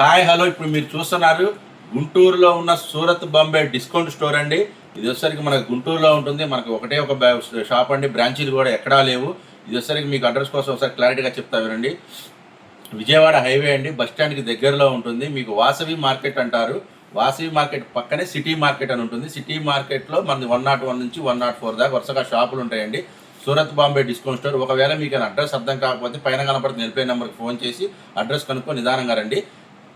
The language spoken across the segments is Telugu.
Hi hello. ఇప్పుడు మీరు చూస్తున్నారు గుంటూరులో ఉన్న సూరత్ బాంబే డిస్కౌంట్ స్టోర్ అండి. ఇది వచ్చేసరికి మనకు గుంటూరులో ఉంటుంది. మనకు ఒకటే ఒక షాప్ అండి. బ్రాంచీలు కూడా ఎక్కడా లేవు. ఇది వచ్చేసరికి మీకు అడ్రస్ కోసం ఒకసారి క్లారిటీగా చెప్తా వినండి. విజయవాడ హైవే అండి. బస్ స్టాండ్కి దగ్గరలో ఉంటుంది. మీకు వాసవి మార్కెట్ అంటారు. వాసవి మార్కెట్ పక్కనే సిటీ మార్కెట్ అని ఉంటుంది. సిటీ మార్కెట్లో మనది వన్ నాట్ వన్ నుంచి వన్ నాట్ ఫోర్ దాకా వరుసగా షాపులు ఉంటాయండి. Surat Bombay discount store. ఒకవేళ మీకు అడ్రస్ అర్థం కాకపోతే పైన కనపడుతున్న హెల్ప్లైన్ నెంబర్కి ఫోన్ చేసి అడ్రస్ కనుక్కొని నిదానంగా రండి.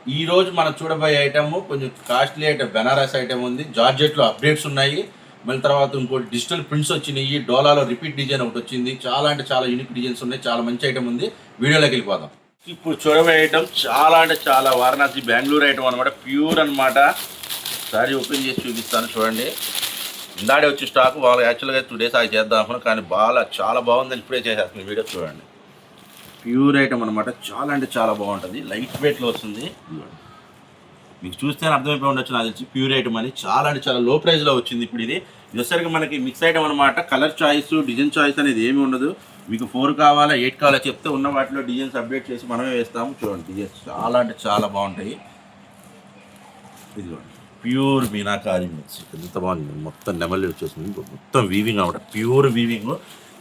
ఈరోజు మనం చూడబోయే ఐటమ్ కొంచెం కాస్ట్లీ ఐటమ్ బెనారస్ ఐటమ్ ఉంది. జార్జెట్లో అప్డేట్స్ ఉన్నాయి. మళ్ళీ తర్వాత ఇంకోటి డిజిటల్ ప్రింట్స్ వచ్చినాయి. డోలాలో రిపీట్ డిజైన్ ఒకటి వచ్చింది. చాలా అంటే చాలా యూనిక్ డిజైన్స్ ఉన్నాయి. చాలా మంచి ఐటమ్ ఉంది. వీడియోలోకి వెళ్ళిపోదాం. ఇప్పుడు చూడబోయే ఐటమ్ చాలా అంటే చాలా వారణాసి బెంగళూరు ఐటమ్ అనమాట ప్యూర్ అన్నమాట. సారీ ఓపెన్ చేసి చూపిస్తాను చూడండి. ఇందాడే వచ్చి స్టాక్. వాళ్ళు యాక్చువల్గా టూ డేస్ ఆగి చేద్దాం అనుకున్నాను కానీ బాగా చాలా బాగుందని ఇప్పుడే చేసేస్తుంది వీడియో చూడండి. ప్యూర్ ఐటమ్ అనమాట చాలా అంటే చాలా బాగుంటుంది. లైట్ వెయిట్లో వస్తుంది. మీకు చూస్తే అర్థమైపోయి ఉండొచ్చు నాకు తెలిసి ప్యూర్ ఐటమ్ అని. చాలా అంటే చాలా లో ప్రైస్లో వచ్చింది ఇప్పుడు ఇది. ఇది మనకి మిక్స్ ఐటమ్ అనమాట కలర్ చాయిస్ డిజైన్ చాయిస్ అనేది ఏమీ ఉండదు. మీకు ఫోర్ కావాలా ఎయిట్ కావాలా చెప్తే ఉన్న వాటిలో డిజైన్స్ అప్డేట్ చేసి మనమే వేస్తాము. చూడండి డిజైన్స్ చాలా అంటే చాలా బాగుంటాయి. ఇదిగోండి. ప్యూర్ మీనాకారి మిక్స్ ఎంత బాగుంది. మొత్తం నెమలి వచ్చేసింది మొత్తం వీవింగ్ అనమాట ప్యూర్ వీవింగ్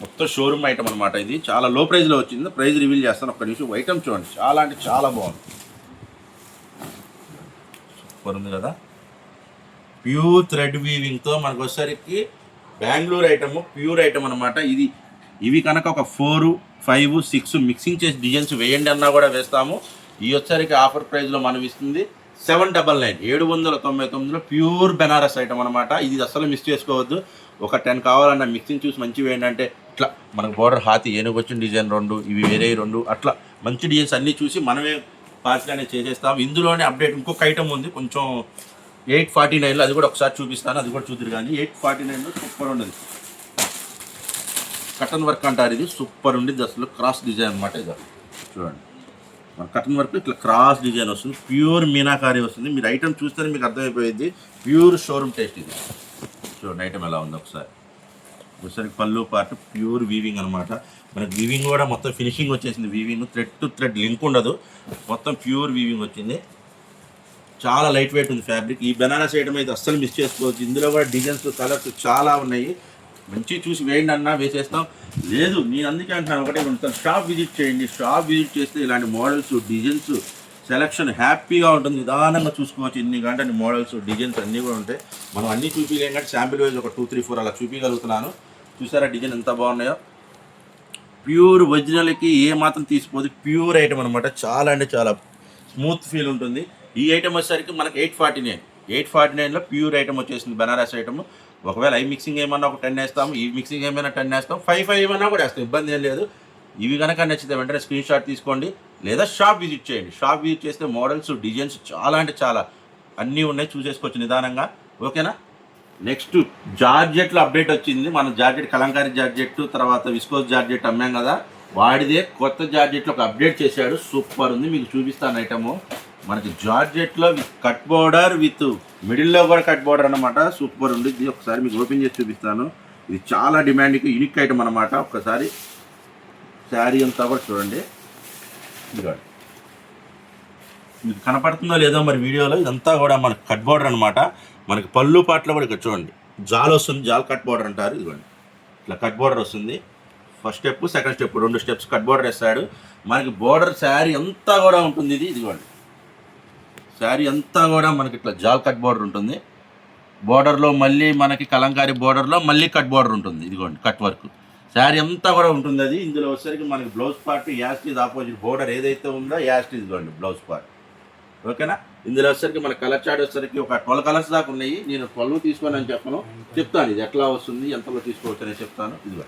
మొత్తం షోరూమ్ ఐటమ్ అనమాట ఇది. చాలా లో ప్రైజ్లో వచ్చింది. ప్రైజ్ రివీల్ చేస్తాను. ఒక్క నిమిషం. ఐటమ్ చూడండి. చాలా అంటే చాలా బాగుంది. సూపర్ ఉంది కదా? ప్యూర్ థ్రెడ్ వీవింగ్తో మనకు వచ్చేసరికి బెంగళూరు ఐటమ్ ప్యూర్ ఐటమ్ అనమాట ఇది ఇవి కనుక ఒక ఫోర్ ఫైవ్ సిక్స్ మిక్సింగ్ చేసి డిజైన్స్ వేయండి అన్నా కూడా వేస్తాము. ఈ వచ్చేసరికి ఆఫర్ ప్రైస్లో మనం ఇస్తుంది సెవెన్ డబల్ నైన్ ఏడు వందల తొంభై తొమ్మిదిలో ప్యూర్ బెనారస్ ఐటమ్ అనమాట ఇది అస్సలు మిస్ చేసుకోవద్దు. ఒక టెన్ కావాలన్న మిక్సింగ్ చూసి మంచివి ఏంటంటే ఇట్లా మనకు బోర్డర్ హాతి ఏనుగు వచ్చిన డిజైన్ రెండు ఇవి వేరే రెండు అట్లా మంచి డిజైన్స్ అన్నీ చూసి మనమే పార్సల్ అనేది చేసేస్తాం. ఇందులోనే అప్డేట్ ఇంకొక ఐటమ్ ఉంది. కొంచెం ఎయిట్ ఫార్టీ నైన్లో అది కూడా ఒకసారి చూపిస్తాను. అది కూడా చూద్దరు కానీ ఎయిట్ ఫార్టీ నైన్లో సూపర్ ఉండదు కటన్ వర్క్ అంటారు ఇది. సూపర్ ఉండిద్ది అసలు. క్రాస్ డిజైన్ అనమాట ఇది. చూడండి. మన కటన్ వర్క్ ఇట్లా క్రాస్ డిజైన్ వస్తుంది. ప్యూర్ మీనాకారి వస్తుంది. మీరు ఐటమ్ చూస్తేనే మీకు అర్థమైపోయింది ప్యూర్ షోరూమ్ టేస్ట్ ఇది. చూడండి ఐటమ్ ఎలా ఉంది ఒకసారి. ఒకసారి పళ్ళు పార్ట్ ప్యూర్ వీవింగ్ అనమాట మనకి వీవింగ్ కూడా మొత్తం ఫినిషింగ్ వచ్చేసింది. Weaving thread to thread link ఉండదు. మొత్తం ప్యూర్ వీవింగ్ వచ్చింది. చాలా లైట్ వెయిట్ ఉంది ఫ్యాబ్రిక్ ఈ బెనారస్ ఐటమ్ అయితే అస్సలు మిస్ చేసుకోవచ్చు ఇందులో కూడా డిజైన్స్ కలర్స్ చాలా ఉన్నాయి. మంచి చూసి వేయండి అన్నా వేసేస్తాం. లేదు నేను అందుకే అంటున్నాను. ఒకటే ఉంటాను షాప్ విజిట్ చేయండి. షాప్ విజిట్ చేస్తే ఇలాంటి మోడల్స్ డిజైన్స్ సెలక్షన్ హ్యాపీగా ఉంటుంది. నిదానంగా చూసుకోవచ్చు. ఇన్ని గంటని మోడల్స్ డిజైన్స్ అన్నీ కూడా ఉంటాయి. మనం అన్నీ చూపించలేం కంటే శాంపిల్ వైజ్ ఒక టూ త్రీ ఫోర్ అలా చూపించగలుగుతున్నాను చూసారా డిజైన్ ఎంత బాగున్నాయో? ప్యూర్ ఒరిజినల్కి ఏ మాత్రం తీసిపోదు ప్యూర్ ఐటమ్ అనమాట చాలా అంటే చాలా స్మూత్ ఫీల్ ఉంటుంది. ఈ ఐటమ్ వచ్చేసరికి మనకి eight forty nine. Eight forty నైన్లో ప్యూర్ ఐటమ్ వచ్చేసింది బనారస్ ఐటమ్. ఒకవేళ ఐ మిక్సింగ్ ఏమన్నా ఒక టెన్ వేస్తాము ఈ మిక్సింగ్ ఏమైనా టెన్ వేస్తాం ఫైవ్ ఫైవ్ ఏమన్నా కూడా వేస్తాం ఇబ్బంది ఏం లేదు. ఇవి కనుక నచ్చితే వెంటనే స్క్రీన్ షాట్ తీసుకోండి లేదా షాప్ విజిట్ చేయండి. షాప్ విజిట్ చేస్తే మోడల్స్ డిజైన్స్ చాలా అంటే చాలా అన్నీ ఉన్నాయి చూసేసుకోవచ్చు నిదానంగా. ఓకేనా? నెక్స్ట్ జార్జెట్లో అప్డేట్ వచ్చింది. మన జార్జెట్ కలంకారీ జార్జెట్ తర్వాత విస్కోస్ జార్జెట్ అమ్మాం కదా. వాడిదే కొత్త జార్జెట్లో ఒక అప్డేట్ చేశాడు. సూపర్ ఉంది. మీకు చూపిస్తాను ఐటము. మనకి జార్జెట్లో విత్ కట్ బోర్డర్ విత్ మిడిల్లో కూడా కట్ బోర్డర్ అనమాట సూపర్ ఉంది. ఇది ఒకసారి మీకు ఓపెన్ చేసి చూపిస్తాను. ఇది చాలా డిమాండ్కి యూనిక్ ఐటమ్ అనమాట ఒకసారి శారీ అంతా కూడా చూడండి. ఇదిగోండి. మీకు కనపడుతుందో లేదో మరి వీడియోలో ఇదంతా కూడా మనకి కట్ బోర్డర్ అనమాట మనకి పళ్ళు పాటలో కూడా ఇక్కడ చూడండి. జాల్ వస్తుంది జాల్ కట్ బోర్డర్ అంటారు ఇదిగోండి. ఇట్లా కట్ బోర్డర్ వస్తుంది. ఫస్ట్ స్టెప్ సెకండ్ స్టెప్ రెండు స్టెప్స్ కట్ బోర్డర్ వేస్తాడు. మనకి బోర్డర్ శారీ అంతా కూడా ఉంటుంది ఇది ఇదిగోండి. శారీ అంతా కూడా మనకి ఇట్లా జాల్ కట్ బోర్డర్ ఉంటుంది. బోర్డర్లో మళ్ళీ మనకి కలంకారీ బోర్డర్లో మళ్ళీ కట్ బోర్డర్ ఉంటుంది ఇదిగోండి కట్ వర్క్ శారీ అంతా కూడా ఉంటుంది అది. ఇందులో వచ్చేసరికి మనకి blouse part as it is opposite border ఏదైతే ఉందో యాస్టీజ్ ఇదిగోండి బ్లౌజ్ పార్ట్ ఓకేనా? ఇందులో వచ్చేసరికి మన కలర్ చాట్ వచ్చేసరికి ఒక ట్వెల్వ్ కలర్స్ దాకా ఉన్నాయి. నేను ట్వెల్వ్ తీసుకోని అని చెప్పను. చెప్తాను ఇది ఎట్లా వస్తుంది ఎంతలో తీసుకోవచ్చు అని చెప్తాను. ఇదిగో.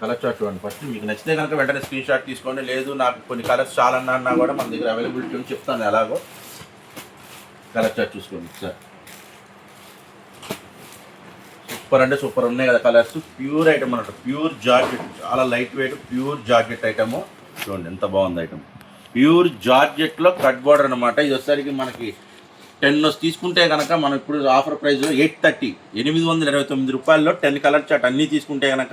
కలర్ చాట్ చూడండి ఫస్ట్ మీకు నచ్చితే కనుక వెంటనే స్క్రీన్ షాట్ తీసుకోండి. లేదు నాకు కొన్ని కలర్స్ చాలా అన్నా అన్నా కూడా మన దగ్గర అవైలబిలిటీ ఉంది. చెప్తాను ఎలాగో. కలర్ చాట్ చూసుకోండి సార్. సూపర్ అంటే సూపర్ ఉన్నాయి కదా కలర్స్ ప్యూర్ ఐటమ్ అన్నట్టు. ప్యూర్ జాకెట్ చాలా light weight pure jacket item చూడండి ఎంత బాగుంది ఐటమ్ ప్యూర్ జార్జెట్లో కట్ బోర్డర్ అనమాట ఇది వచ్చేసరికి మనకి టెన్ తీసుకుంటే కనుక మనం ఇప్పుడు ఆఫర్ ప్రైస్ ఎయిట్ థర్టీ ఎనిమిది వందల ఇరవై తొమ్మిది రూపాయల్లో టెన్ కలర్ చాట్ అన్నీ తీసుకుంటే కనుక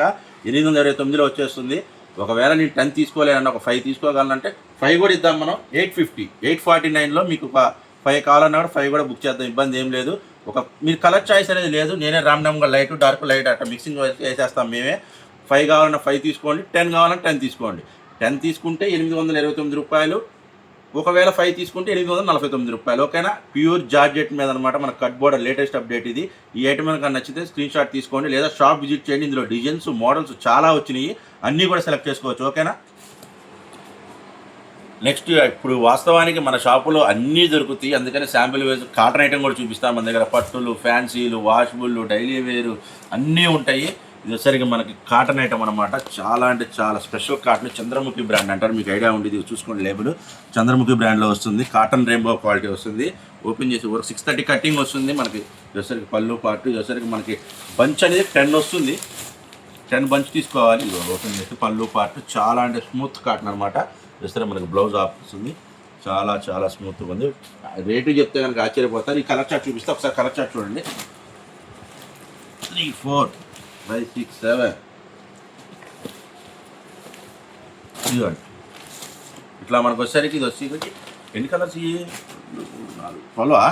ఎనిమిది వందల ఇరవై తొమ్మిదిలో వచ్చేస్తుంది. ఒకవేళ నేను టెన్ తీసుకోలేనన్నా ఒక ఫైవ్ తీసుకోగలనంటే ఫైవ్ కూడా ఇద్దాం మనం. ఎయిట్ ఫిఫ్టీ ఎయిట్ ఫార్టీ నైన్లో మీకు ఒక ఫైవ్ కావాలన్నా కూడా ఫైవ్ కూడా బుక్ చేద్దాం ఇబ్బంది ఏం లేదు. ఒక మీరు కలర్ చాయిస్ అనేది లేదు. నేనే రామ్నామ్గా లైట్ డార్క్ లైట్ అట్లా మిక్సింగ్ వేసేస్తాం మేమే. ఫైవ్ కావాలన్నా ఫైవ్ తీసుకోండి టెన్ కావాలన్నా టెన్ తీసుకోండి. టెన్ తీసుకుంటే ఎనిమిది వందల ఇరవై తొమ్మిది రూపాయలు. ఒకవేళ ఫైవ్ తీసుకుంటే ఎనిమిది వందల నలభై తొమ్మిది రూపాయలు. ఓకేనా? ప్యూర్ జార్జెట్ మీద అనమాట మన కట్ బోర్డర్ లేటెస్ట్ అప్డేట్ ఇది. ఈ ఐటమ్ కనుక నచ్చితే స్క్రీన్ షాట్ తీసుకోండి లేదా షాప్ విజిట్ చేయండి. ఇందులో డిజైన్స్ మోడల్స్ చాలా వచ్చినాయి. అన్నీ కూడా సెలెక్ట్ చేసుకోవచ్చు. ఓకేనా? నెక్స్ట్ ఇప్పుడు వాస్తవానికి మన షాపులో అన్నీ దొరుకుతాయి. అందుకని శాంపిల్ వేస్ కాటన్ ఐటమ్ కూడా చూపిస్తాం మన దగ్గర. పట్టులు ఫ్యాన్సీలు వాష్బుల్లు డైలీ వేరు అన్నీ ఉంటాయి. ఇది వచ్చరికి మనకి కాటన్ ఐటమ్ అనమాట చాలా అంటే చాలా స్పెషల్ కాటన్ చంద్రముఖి బ్రాండ్ అంటారు. మీకు ఐడియా ఉండేది ఇది చూసుకోండి లేబుల్ చంద్రముఖి బ్రాండ్లో వస్తుంది. కాటన్ రెయిన్బో క్వాలిటీ వస్తుంది. ఓపెన్ చేసి ఒక సిక్స్ థర్టీ కటింగ్ వస్తుంది మనకి. ఇదొసరికి పళ్ళు పాటు ఇదొసరికి మనకి బంచ్ అనేది టెన్ వస్తుంది. టెన్ బంచ్ తీసుకోవాలి. ఓపెన్ చేసి పళ్ళు పాటు చాలా అంటే స్మూత్ కాటన్ అనమాట చూస్తే మనకి బ్లౌజ్ ఆపిస్తుంది. చాలా చాలా స్మూత్గా ఉంది. రేటు చెప్తే కనుక ఆశ్చర్యపోతారు. ఈ కలర్ చార్ట్ చూపిస్తే. ఒకసారి కలర్ చార్ట్ చూడండి. Three four five six seven ఇదిగోండి. ఇట్లా మనకు వచ్చేసరికి ఇది వచ్చి ఇది ఎన్ని కలర్స్ ఇవి ట్వెల్వా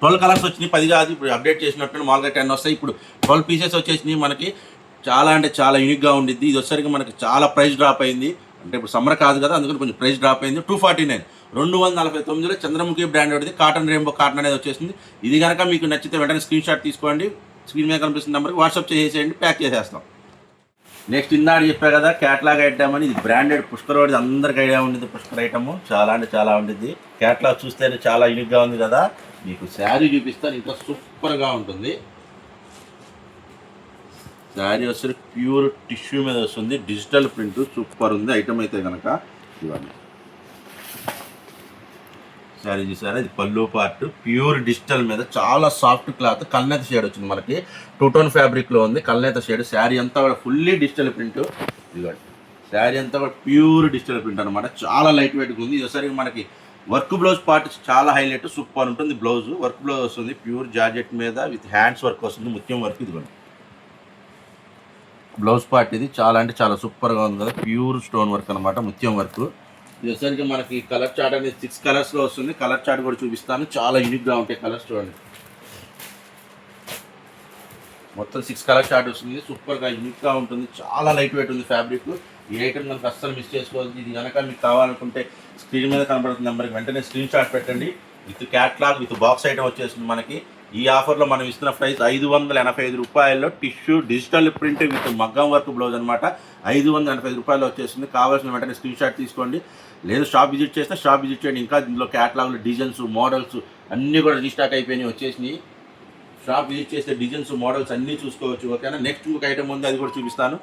ట్వెల్వ్ కలర్స్ వచ్చినాయి పది కాదు. ఇప్పుడు అప్డేట్ చేసినట్టు మామూలుగా టెన్ వస్తాయి. ఇప్పుడు ట్వెల్వ్ పీసెస్ వచ్చేసినాయి మనకి. చాలా అంటే చాలా యూనిక్గా ఉండిద్ది. ఇది వచ్చేసరికి మనకి చాలా ప్రైస్ డ్రాప్ అయింది. అంటే ఇప్పుడు సమ్మర్ కాదు కదా అందుకని కొంచెం ప్రైస్ డ్రాప్ అయింది. టూ ఫార్టీ నైన్ రెండు వందల నలభై తొమ్మిదిలో చంద్రముఖి బ్రాండ్ అనేది కాటన్ రెయిన్బో కాటన్ అనేది వచ్చేసింది. ఇది కనుక మీకు నచ్చితే వెంటనే స్క్రీన్ షాట్ తీసుకోండి. స్క్రీన్ మీద కనిపిస్తున్న నెంబర్కి వాట్సాప్ చేసేయండి ప్యాక్ చేసేస్తాం. నెక్స్ట్ ఇందాడు చెప్పా కదా క్యాట్లాగ్ ఐటమ్ అని ఇది బ్రాండెడ్ పుష్కర్ వాడిది. అందరికి ఐడియా ఉండేది పుష్కర్ ఐటమ్ చాలా అంటే చాలా ఉండేది. క్యాట్లాగ్ చూస్తేనే చాలా యూనిక్గా ఉంది కదా. మీకు శారీ చూపిస్తాను ఇంకా సూపర్గా ఉంటుంది. శారీ వస్తుంది ప్యూర్ టిష్యూ మీద వస్తుంది. డిజిటల్ ప్రింట్ సూపర్ ఉంది. ఐటమ్ అయితే కనుక ఇవన్నీ శారీ చూసారా? ఇది పళ్ళు పార్ట్. ప్యూర్ డిజిటల్ మీద చాలా సాఫ్ట్ క్లాత్. కల్నేత షేడ్ వచ్చింది మనకి. టూ టోన్ ఫ్యాబ్రిక్లో ఉంది. కల్నేత షేడ్. శారీ అంతా కూడా ఫుల్లీ డిజిటల్ ప్రింట్. ఇదిగోండి. శారీ అంతా కూడా ప్యూర్ డిజిటల్ ప్రింట్ అనమాట చాలా లైట్ వెయిట్గా ఉంది. ఇది మనకి వర్క్ బ్లౌజ్ పార్ట్ చాలా హైలైట్. సూపర్ ఉంటుంది బ్లౌజ్. వర్క్ బ్లౌజ్ వస్తుంది ప్యూర్ జార్జెట్ మీద విత్ హ్యాండ్స్ వర్క్ వస్తుంది. ముత్యం వర్క్ ఇదిగోండి. బ్లౌజ్ పార్ట్ ఇది చాలా అంటే చాలా సూపర్గా ఉంది కదా. ప్యూర్ స్టోన్ వర్క్ అనమాట ముత్యం వర్క్. ఇది వచ్చేసరికి మనకి కలర్ చార్ట్ అనేది సిక్స్ కలర్స్లో వస్తుంది. కలర్ చార్ట్ కూడా చూపిస్తాను. చాలా యూనిక్గా ఉంటాయి కలర్స్ చూడండి. మొత్తం సిక్స్ కలర్ చార్ట్ వస్తుంది. సూపర్గా యూనిక్గా ఉంటుంది. చాలా లైట్ వెయిట్ ఉంది ఫ్యాబ్రిక్ ఈ ఐటమ్ కనుక అస్సలు మిస్ చేసుకోవద్దు. ఇది కనుక మీకు కావాలనుకుంటే స్క్రీన్ మీద కనబడుతున్న నెంబర్కి వెంటనే స్క్రీన్ షాట్ పెట్టండి. With catalogue with box item వచ్చేసింది మనకి. ఈ ఆఫర్లో మనం ఇస్తున్న ప్రైస్ ఐదు వందల ఎనభై ఐదు రూపాయల్లో టిష్యూ డిజిటల్ ప్రింట్ విత్ మగ్గం వర్క్ బ్లౌజ్ అనమాట ఐదు వందల ఎనభై ఐదు రూపాయలు వచ్చేసింది. కావాల్సిన వెంటనే స్క్రీన్ షాట్ తీసుకోండి. లేదు షాప్ విజిట్ చేస్తే షాప్ విజిట్ చేయండి. ఇంకా దీనిలో క్యాటలాగ్లు డిజైన్స్ మోడల్స్ అన్నీ కూడా రీస్టాక్ అయిపోయినాయి వచ్చేసినాయి. షాప్ విజిట్ చేస్తే డిజైన్స్ మోడల్స్ అన్నీ చూసుకోవచ్చు ఓకేనా? నెక్స్ట్ ఒక ఐటమ్ ఉంది అది కూడా చూపిస్తాను.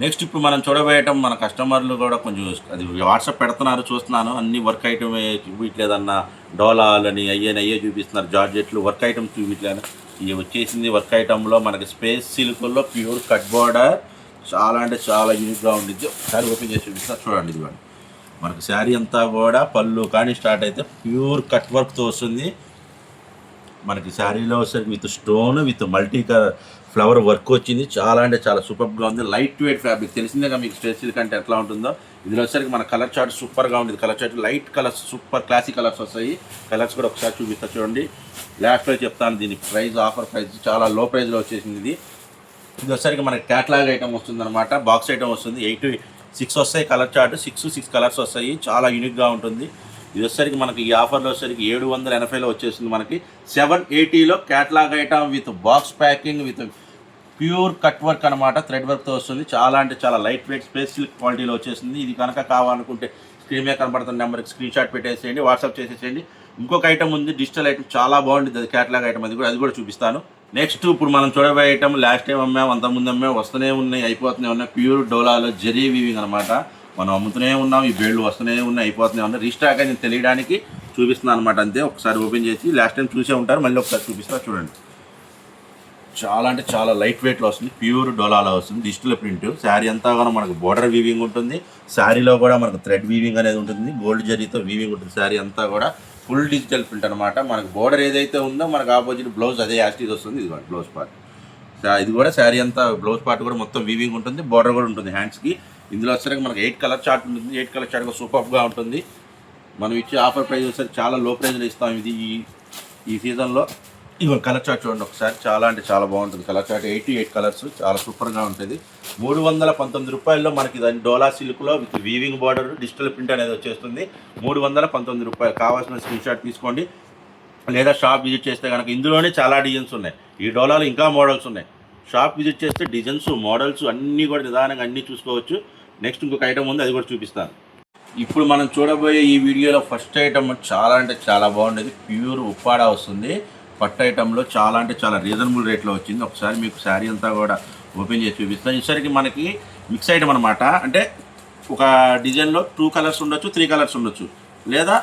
నెక్స్ట్ ఇప్పుడు మనం చూడబోయటం మన కస్టమర్లు కూడా కొంచెం అది వాట్సాప్ పెడుతున్నారు చూస్తున్నాను అన్ని వర్క్ ఐటమ్ చూపించలేదన్న డోలాలని అయ్యని అయ్యే చూపిస్తున్నారు. జార్జెట్లు వర్క్ ఐటమ్ చూపించలేదు ఇవి వచ్చేసింది వర్క్ ఐటమ్లో మనకి స్పేస్ సిల్క్లో ప్యూర్ కట్ బోర్డర్. చాలా అంటే చాలా యూనిక్గా ఉండిద్ది. ఒకసారి ఓపెన్ చేసి చూపిస్తా చూడండి ఇది మనకి శారీ అంతా కూడా పళ్ళు కానీ స్టార్ట్ అయితే ప్యూర్ కట్ వర్క్తో వస్తుంది. మనకి శారీలో వచ్చేసరికి with stone with multi colour flower work వచ్చింది. చాలా అంటే చాలా సూపర్గా ఉంది. లైట్ వెయిట్ ఫ్యాబ్రిక్ తెలిసిందేగా మీకు స్ట్రెచ్ సిల్క్ అంటే ఎట్లా ఉంటుందో? ఇందులో వచ్చేసరికి మన కలర్ చార్ట్ సూపర్గా ఉంది. Colour chart light colours super classic colours వస్తాయి. కలర్స్ కూడా ఒకసారి చూపిస్తా చూడండి. లాస్ట్లో చెప్తాను దీని ప్రైస్ ఆఫర్ ప్రైస్ చాలా లో ప్రైస్లో వచ్చేసింది ఇది. ఇది వచ్చేసరికి మనకి క్యాట్లాగ్ ఐటమ్ వస్తుందన్నమాట. బాక్స్ ఐటమ్ వస్తుంది. ఎయిట్ సిక్స్ వస్తాయి colour chart six six colours వస్తాయి. చాలా యూనిక్గా ఉంటుంది. ఇది వచ్చేసరికి మనకి ఈ ఆఫర్లో వచ్చేసరికి ఏడు వందల ఎనభైలో వచ్చేసింది మనకి. Seven ఎయిటీలో catalogue item with box packing with pure cut work అనమాట థ్రెడ్ వర్క్తో వస్తుంది. చాలా అంటే చాలా లైట్ వెయిట్ స్పేస్ సిల్క్ క్వాలిటీలో వచ్చేసింది. ఇది కనుక కావాలనుకుంటే స్క్రీన్ మీద కనబడుతున్న నెంబర్కి స్క్రీన్ షాట్ పెట్టేసేయండి వాట్సాప్ చేసేసేయండి. ఇంకొక ఐటమ్ ఉంది డిజిటల్ ఐటమ్ చాలా బాగుంటుంది. అది క్యాట్లాగ్ ఐటమ్ అది కూడా అది కూడా చూపిస్తాను. నెక్స్ట్ ఇప్పుడు మనం చూడబోయే ఐటమ్ లాస్ట్ టైం అమ్మాం అంత అమ్మాం వస్తూనే ఉన్నాయి అయిపోతూనే ఉన్నాయి. ప్యూర్ డోలాలో జెరీ వీవింగ్ అనమాట మనం అమ్ముతూనే ఉన్నాం ఈ బేళ్ళు వస్తూనే ఉన్నాయి అయిపోతున్నాయి. ఉన్నాయి రీస్టాక్ అని తెలియడానికి చూపిస్తున్నాను అనమాట అంతే. ఒకసారి ఓపెన్ చేసి లాస్ట్ టైం చూసే ఉంటారు మళ్ళీ ఒకసారి చూపిస్తా చూడండి. చాలా అంటే చాలా లైట్ వెయిట్లో వస్తుంది ప్యూర్ డోలాలో వస్తుంది డిజిటల్ ప్రింట్. శారీ అంతా కూడా మనకు బోర్డర్ వీవింగ్ ఉంటుంది శారీలో కూడా మనకు థ్రెడ్ వీవింగ్ అనేది ఉంటుంది గోల్డ్ జరీతో వీవింగ్ ఉంటుంది శారీ అంతా కూడా ఫుల్ డిజిటల్ ప్రింట్ అనమాట మనకు బోర్డర్ ఏదైతే ఉందో మనకు ఆపోజిట్ బ్లౌజ్ అదే యాస్టీస్ వస్తుంది. ఇది బ్లౌజ్ పార్ట్. ఇది కూడా శారీ అంతా బ్లౌజ్ పార్ట్ కూడా మొత్తం వీవింగ్ ఉంటుంది బార్డర్ కూడా ఉంటుంది హ్యాండ్స్కి ఇందులో వచ్చేసరికి మనకి ఎయిట్ కలర్ చార్ట్ ఉంటుంది ఎయిట్ కలర్ చార్ట్ కూడా సూపర్గా ఉంటుంది. మనం ఇచ్చే ఆఫర్ ప్రైస్ వచ్చేసరికి చాలా లో ప్రైజ్లో ఇస్తాం ఇది ఈ ఈ సీజన్లో ఇవి కలర్ చార్ట్ చూడండి ఒకసారి చాలా అంటే చాలా బాగుంటుంది. Colour chart eighty eight colours చాలా సూపర్గా ఉంటుంది. మూడు వందల పంతొమ్మిది రూపాయల్లో మనకి దాని డోలా సిల్క్లో with weaving border digital print అనేది వచ్చేస్తుంది. మూడు వందల పంతొమ్మిది రూపాయలు కావాల్సిన స్క్రీన్ షాట్ తీసుకోండి. లేదా షాప్ విజిట్ చేస్తే కనుక ఇందులోనే చాలా డిజైన్స్ ఉన్నాయి. ఈ డోలాలో ఇంకా మోడల్స్ ఉన్నాయి. షాప్ విజిట్ చేస్తే డిజైన్స్ మోడల్స్ అన్నీ కూడా నిదానంగా అన్నీ చూసుకోవచ్చు. నెక్స్ట్ ఇంకొక ఐటమ్ ఉంది అది కూడా చూపిస్తాను. ఇప్పుడు మనం చూడబోయే ఈ వీడియోలో ఫస్ట్ ఐటమ్ చాలా అంటే చాలా బాగుండేది. ప్యూర్ ఉప్పాడ వస్తుంది. పట్టు ఐటెంలో చాలా అంటే చాలా రీజనబుల్ రేట్లో వచ్చింది. ఒకసారి మీకు శారీ అంతా కూడా ఓపెన్ చేసి చూపిస్తాను. ఈసారికి మనకి మిక్స్ ఐటమ్ అనమాట అంటే ఒక డిజైన్లో టూ కలర్స్ ఉండొచ్చు త్రీ కలర్స్ ఉండొచ్చు. లేదా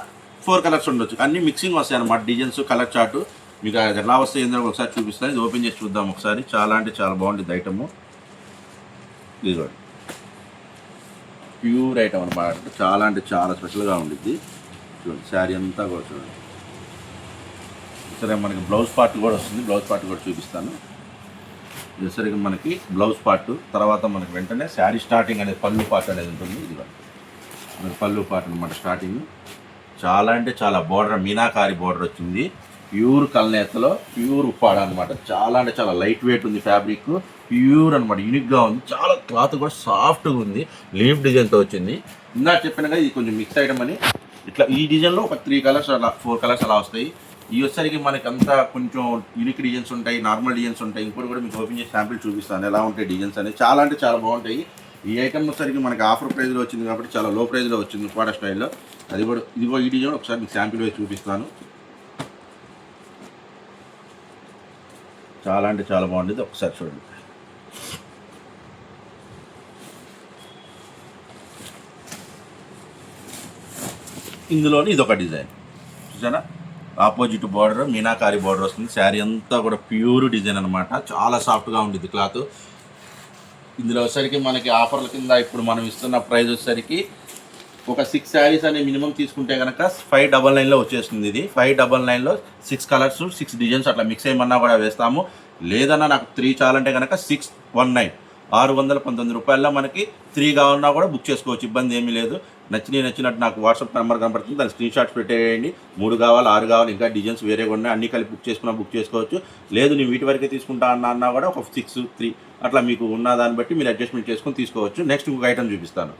ఫోర్ కలర్స్ ఉండొచ్చు. అన్ని మిక్సింగ్ వస్తాయి అన్నమాట. Designs colour chart. మీకు అది ఎలా వస్తాయి ఏందో ఒకసారి చూపిస్తాను. ఇది ఓపెన్ చేసి చూద్దాం ఒకసారి. చాలా అంటే చాలా బాగుంటుంది ఐటము ఇది చూడండి. ప్యూర్ ఐటమ్ అనమాట చాలా అంటే చాలా స్పెషల్గా ఉండిద్ది. చూడండి శారీ అంతా కూడా చూడండి. సరే మనకి బ్లౌజ్ పార్ట్ కూడా వస్తుంది. బ్లౌజ్ పార్ట్ కూడా చూపిస్తాను. ఇది సరిగ్గా మనకి బ్లౌజ్ పార్ట్ తర్వాత మనకి వెంటనే శారీ స్టార్టింగ్ అనేది పళ్ళు పార్ట్ అనేది ఉంటుంది. ఇది మనకి పళ్ళు పార్ట్ అనమాట స్టార్టింగ్ చాలా అంటే చాలా బోర్డర్ మీనాకారి బోర్డర్ వచ్చింది. ప్యూర్ కల్నేతలో ప్యూర్ ఉప్పాడ అనమాట చాలా అంటే చాలా లైట్ వెయిట్ ఉంది ఫ్యాబ్రిక్. ప్యూర్ అనమాట యూనిక్గా ఉంది. చాలా క్లాత్ కూడా సాఫ్ట్గా ఉంది. లీఫ్ డిజైన్తో వచ్చింది. ఇందాక చెప్పినగా ఇది కొంచెం మిక్స్ ఐటమ్ అని. ఇట్లా ఈ డిజైన్లో ఒక త్రీ కలర్స్ అలా ఫోర్ కలర్స్ అలా వస్తాయి. ఈ వచ్చేసరికి మనకి అంతా కొంచెం యూనిక్ డిజైన్స్ ఉంటాయి నార్మల్ డిజైన్స్ ఉంటాయి. ఇంకోటి కూడా మీకు ఓపెన్ చేసి శాంపిల్ చూపిస్తాను. ఎలా ఉంటాయి డిజైన్స్ అనేవి చాలా అంటే చాలా బాగుంటాయి. ఈ ఐటమ్ వచ్చేసరికి మనకి ఆఫర్ ప్రైస్లో వచ్చింది కాబట్టి చాలా లో ప్రైస్లో వచ్చింది ఉప్పాడ స్టైల్లో. అది కూడా ఇదిగో ఈ డిజైన్ ఒకసారి మీకు శాంపిల్ వేసి చూపిస్తాను. చాలా అంటే చాలా బాగుండేది ఒకసారి చూడండి. ఇందులోని ఇది ఒక డిజైన్ చూసారా? ఆపోజిట్ బార్డర్ మీనాకారి బార్డర్ వస్తుంది. శారీ అంతా కూడా ప్యూర్ డిజైన్ అనమాట చాలా సాఫ్ట్గా ఉండేది క్లాత్ ఇందులో వచ్చేసరికి మనకి ఆఫర్ల కింద ఇప్పుడు మనం ఇస్తున్న ప్రైస్ వచ్చేసరికి ఒక సిక్స్ శారీస్ అనే మినిమం తీసుకుంటే కనుక ఫైవ్ డబల్ నైన్లో వచ్చేస్తుంది ఇది. ఫైవ్ డబల్ నైన్లో సిక్స్ కలర్స్ సిక్స్ డిజైన్స్ అట్లా మిక్స్ చేయమన్నా కూడా వేస్తాము. లేదన్నా నాకు త్రీ చాలంటే కనుక సిక్స్ వన్ నైన్ ఆరు వందల పంతొమ్మిది రూపాయల్లో మనకి త్రీ కావాలన్నా కూడా బుక్ చేసుకోవచ్చు. ఇబ్బంది ఏమీ లేదు. నచ్చిన నచ్చినట్టు నాకు వాట్సాప్ నెంబర్ కనపడుతుంది. దాని స్క్రీన్ షాట్స్ పెట్టేయండి. మూడు కావాలి ఆరు కావాలి ఇంకా డిజైన్స్ వేరేగా ఉన్నాయి. అన్ని కలిపి బుక్ చేసుకున్నా బుక్ చేసుకోవచ్చు. లేదు నేను వీటి వరకే తీసుకుంటా అన్నా అన్నా కూడా ఒక సిక్స్ త్రీ అట్లా మీకు ఉన్న దాన్ని బట్టి మీరు అడ్జస్ట్మెంట్ చేసుకొని తీసుకోవచ్చు. నెక్స్ట్ ఇంకొక ఐటమ్ చూపిస్తాను.